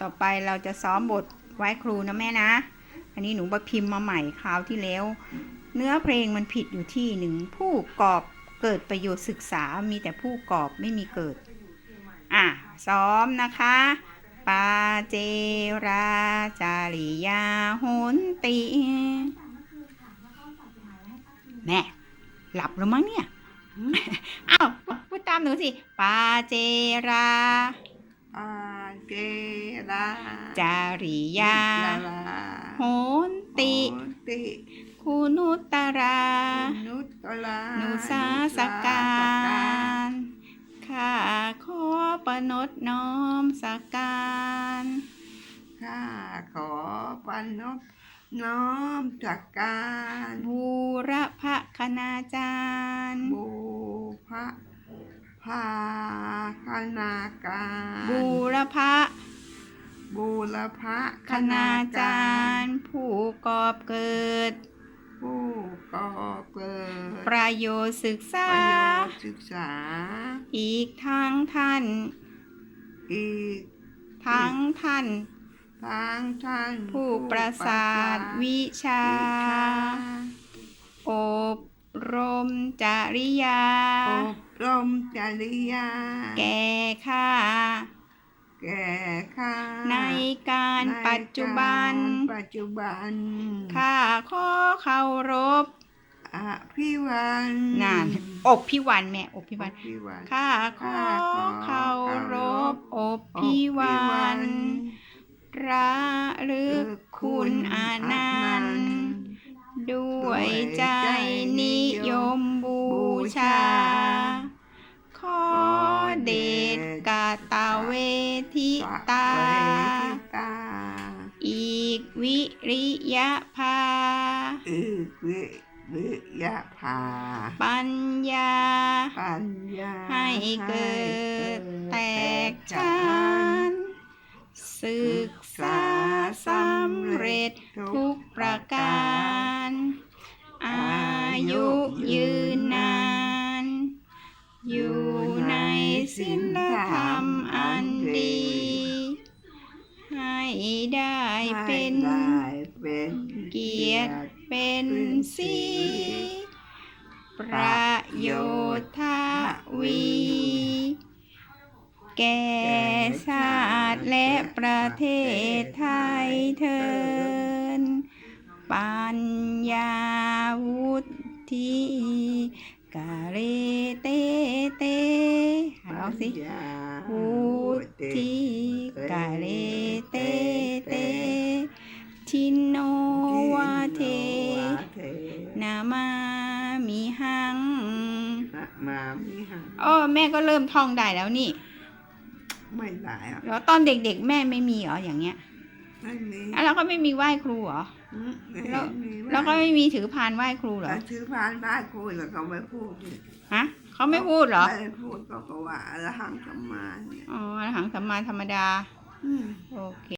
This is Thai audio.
ต่อไปเราจะซ้อมบทไหว้ครูนะแม่นะ อันนี้หนูไปพิมพ์มาใหม่คราวที่แล้ว เนื้อเพลงมันผิดอยู่ที่หนึ่งผู้กอบเกิดประโยชน์ศึกษามีแต่ผู้กอบไม่มีเกิด อะ ซ้อมนะคะ ปาเจราจาริยาโหนติแม่หลับแล้วมั้งเนี่ย อ้าว พูดตามหนูสิ ปาเจรา อาเกราจาริยาลาโหนติโหติคุณุตรา นุตตลานุสาสการข้าขอประนดน้อมสักการข้าขอปนบน้อมจักการบูรพคณาจารย์บูพระ ภาคณาการบูรพบูรพะคณาจารย์ ผู้กอบเกิด ผู้ก่อเกิด ประโยชน์ศึกษา ประโยชน์ศึกษา อีกทั้งท่าน อีกทั้งท่านทางท่าน ผู้ประสาทวิชา อบรมจริยาอบ รมจริยา แก่ข้าแก่ข้าในการปัจจุบันในการปัจจุบัน ข้าขอเคารพอภิวันนานอบพิวันแม่อบพิวันอภิวันข้าขอเคารพอบพิวันระลึกคุณอานันต์ด้วยใจนิยมบูชาขอ เดชกาตาเวทิตาเวทิตา อีกวิริยะภา อึกวิวิยะภา ปัญญา ปัญญา ให้เกิดแตกฉานศึกษาสำเร็จทุกประการ อายุยืนนานอยู่ใน ศีลธรรมอันดี ให้ได้เป็นเป็นเกียรติเป็นสีประโยชน์ทวี แก่ชาติและประเทศไทยเทิน ปัญญาวุฒิ องสิปัญญาวุฒิกาเรเตเตทินโนวาเทเทนามามิหังนะมามิหังอ้อแม่ก็เริ่มท่องได้แล้วนี่ ไม่ได้อะแล้วตอนเด็กๆ แม่ไม่มีเหรออย่างเงี้ยไม่มีแล้วเราก็ไม่มีไหว้ครูเหรออืมไม่แล้วมีแล้วก็ไม่มีถือพานไหว้ครูเหรอแล้วถือพานได้คุยแล้วก็ไม่พูดอีกฮะ เขาไม่พูดเหรอ ไม่ได้พูดก็ก็ว่าอรหังสัมมาเนี่ยอ๋ออรหังสัมมาธรรมดา อืม โอเค